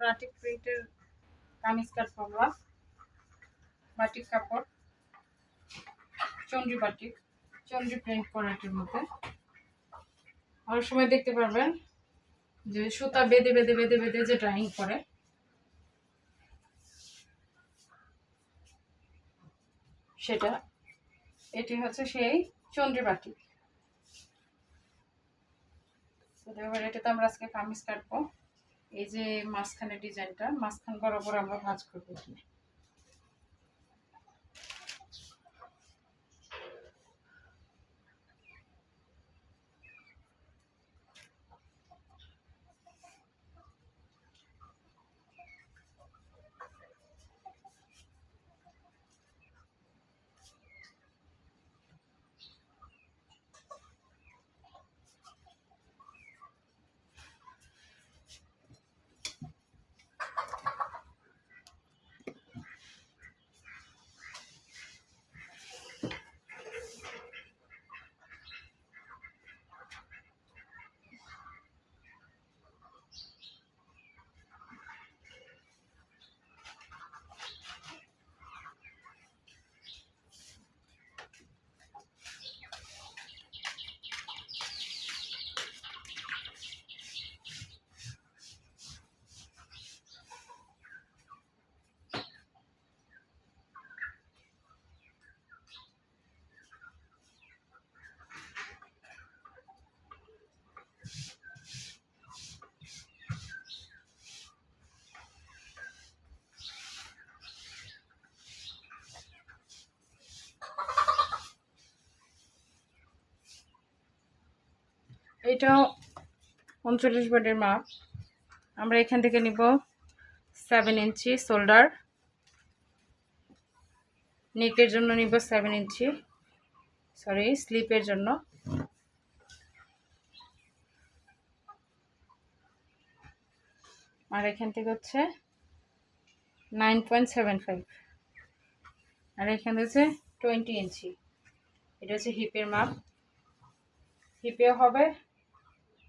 Batik প্রিন্টের কামিজ কাট Pabla batik কাপড় চন্ডি batik চন্ডি print করা এটার মধ্যে। অনেক সময় দেখতে পারবেন যে সুতা বেঁধে বেঁধে বেঁধে বেঁধে যে ড্রাইং করে। সেটা, এটি হচ্ছে সেই চন্ডি বাটিক। এবার এটাতে আমরা আজকে কামিজ কাটবো। এই যে মাঝখানে ডিজাইনটা মাঝখান বরাবর আমরা ভাঁজ করব এখানে। এটাও উনচল্লিশ বডির মাপ। আমরা এখান থেকে নিব সেভেন ইঞ্চি শোল্ডার নেকের জন্য নিব সেভেন ইঞ্চি। সরি স্লিপের জন্য। আর এখান থেকে হচ্ছে নাইন পয়েন্ট সেভেন ফাইভ আর এখানে হচ্ছে টোয়েন্টি ইঞ্চি। এটা হচ্ছে হিপের মাপ। হিপেও হবে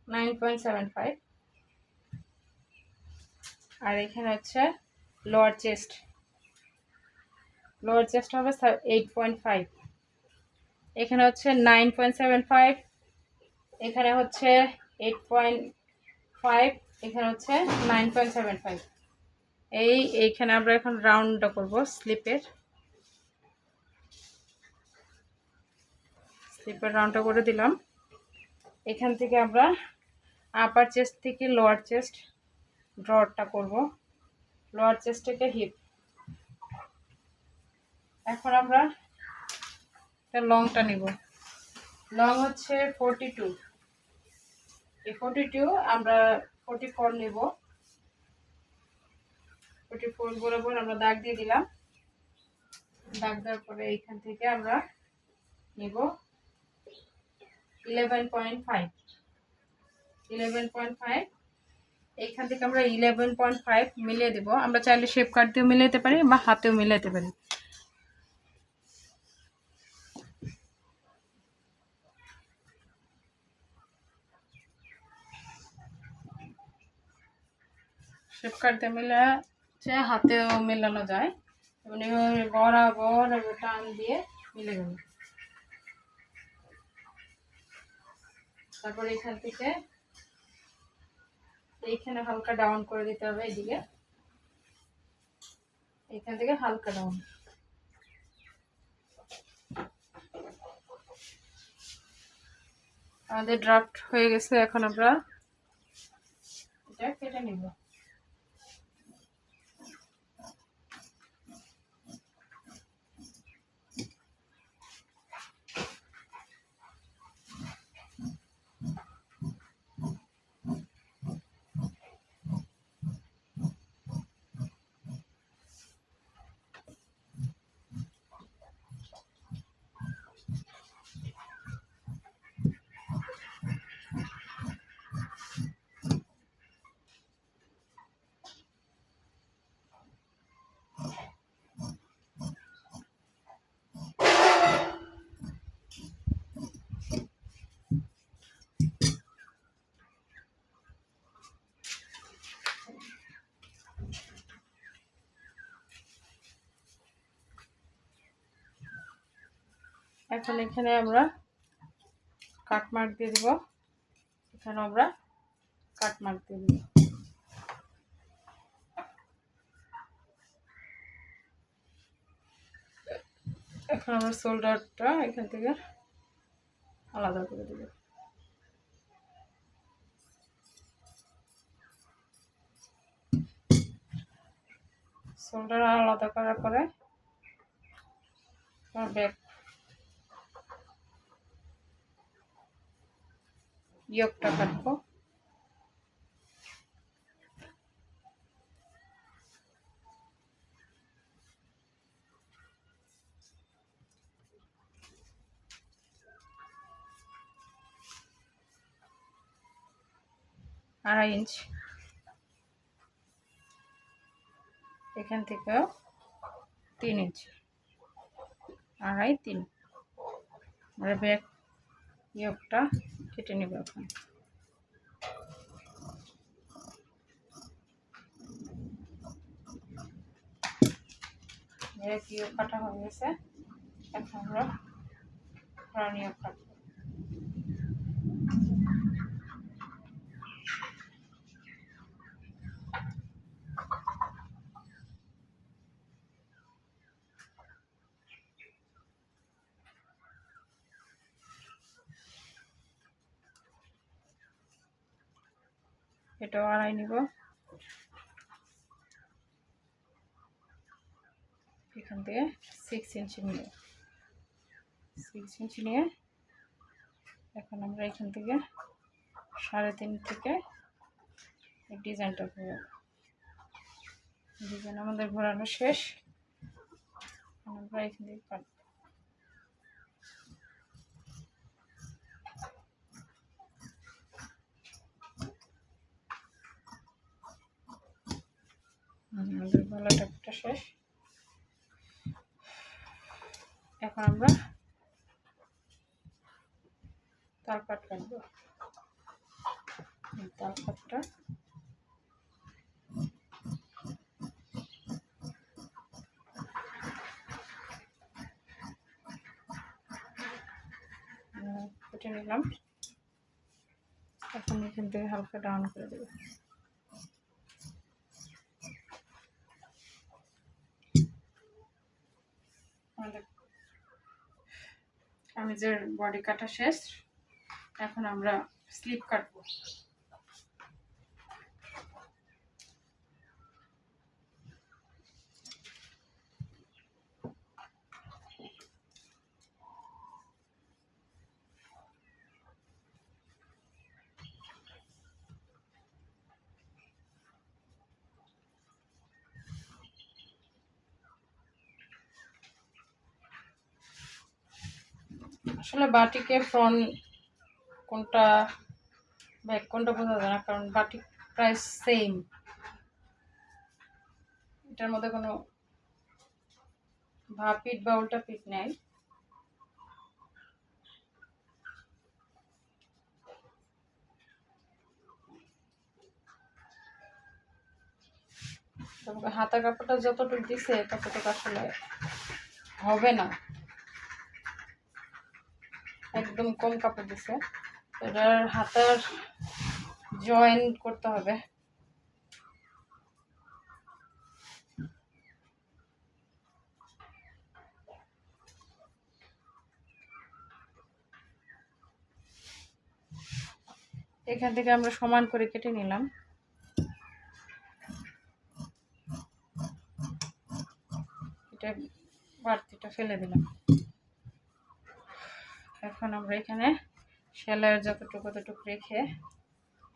নাইন পয়েন্ট সেভেন ফাইভ। আর এখানে হচ্ছে লোয়ার চেস্ট লোয়ার চেস্ট হবে এইট পয়েন্ট ফাইভ এখানে হচ্ছে নাইন পয়েন্ট সেভেন ফাইভ এখানে হচ্ছে এইট পয়েন্ট ফাইভ এখানে হচ্ছে নাইন পয়েন্ট সেভেন ফাইভ এই এইখানে আমরা এখন রাউন্ডটা করব স্লিপের স্লিপের রাউন্ডটা করে দিলাম। এখান থেকে আমরা আপার চেস্ট থেকে লোয়ার চেস্ট ড্রটা করব। লোয়ার চেস্ট থেকে হিপ এখন আমরা লংটা নিব। লং হচ্ছে ফোরটি টু এই ফোরটি টু আমরা ফোরটি ফোর নেব। ফোরটি ফোর বরাবর আমরা দাগ দিয়ে দিলাম। দাগ দেওয়ার পরে এইখান থেকে আমরা নিব eleven point five eleven point five এইখান থেকে আমরা ইলেভেন পয়েন্ট ফাইভ মিলিয়ে দেবো। আমরা চাইলে শেপ কাট দিয়েও মিলাতে পারি, বা হাতেও মিলাতে পারি। শেপ কাট দিয়ে মিলে হাতেও মেলানো যায়। মানে বরাবর টান দিয়ে মিলে গেল। তারপর এখান থেকে এইখানে হালকা ডাউন করে দিতে হবে এদিকে। এখান থেকে হালকা ডাউন আমাদের ড্রাফট হয়ে গেছে, এখন আমরা এটা কেটে নিব। এখন এখানে আমরা কাট মার্ক দিয়ে দিব। এখানে আমরা কাট মার্ক দিয়ে দিব। এখন আমরা শোল্ডারটা এখান থেকে আলাদা করে দেব। শোল্ডার আলাদা করার পরে ব্যাক ইয়কটা কাটবো। আড়াই ইঞ্চ। এখান থেকেও তিন ইঞ্চ। আড়াই তিন। আমরা ব্যাক ইয়কটা কেটে নেব এখন। কাটা হয়ে গেছে। এখন আমরা ফ্রন্ট কাটবো। এটাও আড়াই নিব। এখান থেকে সিক্স ইঞ্চি নিব। সিক্স ইঞ্চি নিয়ে এখন আমরা এখান থেকে সাড়ে তিন থেকে ডিজাইনটা করব। ডিজাইন আমাদের ঘোরানো শেষ। আমরা এখান থেকে আমাদের গলাটা একটা শেষ। এখন আমরা তাল কাট কাটবো। তাল কাটটা কেটে নিলাম। এখন এখান থেকে হালকা ডাউন করে দেবো। আমাদের কামিজের বডি কাটা শেষ। এখন আমরা স্লিপ কাটবো। আসলে বাটিকে ফ্রন্ট কোনটা ব্যাক কোনটা বোঝা যায় না, কারণ বাটিক প্রাইস সেম এটার মধ্যে কোনো ভা পিট বা উল্টা পিট নেই। হাতা কাপড়টা যতটুকু দিছে, ততটুকু আসলে হবে না। একদম কম কাপড় দিছে। এটার হাতার জয়েন করতে হবে। এখান থেকে আমরা সমান করে কেটে নিলাম। এটা বাড়তিটা ফেলে দিলাম। এখন আমরা এখানে সেলাইয়ের যতটুকু ততটুকু রেখে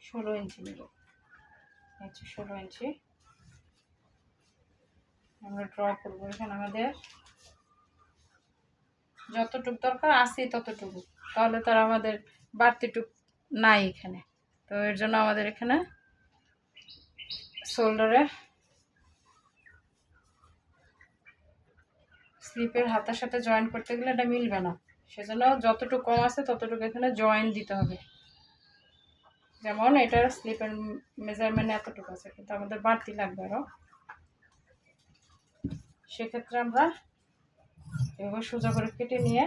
ষোলো ইঞ্চি নেব। হচ্ছে ষোলো ইঞ্চি। আমরা ড্র করব এখানে আমাদের। যতটুক দরকার আছে ততটুকু। তাহলে তার আমাদের বাড়তিটুক নাই এখানে। তো এর জন্য আমাদের এখানে শোল্ডারে স্লিপের হাতের সাথে জয়েন করতে গেলে এটা মিলবে না। সেজন্য যতটুকু কম আছে ততটুকু এখানে জয়েন দিতে হবে। যেমন এটার স্লিপের মেজারমেন্ট এতটুকু আছে, কিন্তু আমাদের বাড়তি লাগবে আরও সেক্ষেত্রে আমরা এভাবে সোজা করে কেটে নিয়ে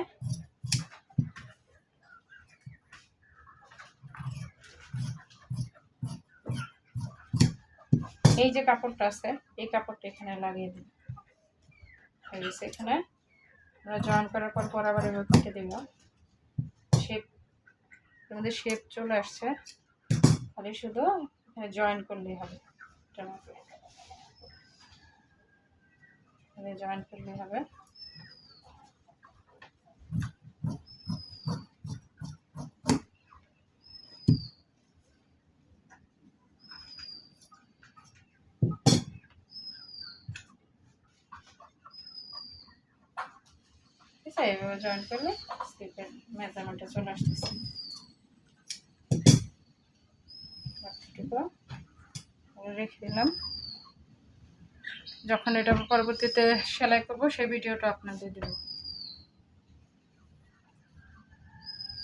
এই যে কাপড়টা আছে, এই কাপড়টা এখানে লাগিয়ে দিন এখানে আমরা জয়েন করার পর পর আবার এভাবে কেটে দেব? শেপ আমাদের শেপ চলে আসছে। তাহলে শুধু এখানে জয়েন করলেই হবে। জয়েন করলেই হবে। এভাবে জয়েন করলে স্লিপের মেজারমেন্টটা চলে আসতেছে। রেখে দিলাম। যখন এটা পরবর্তীতে সেলাই করব, সেই ভিডিওটা আপনাদের দেবো।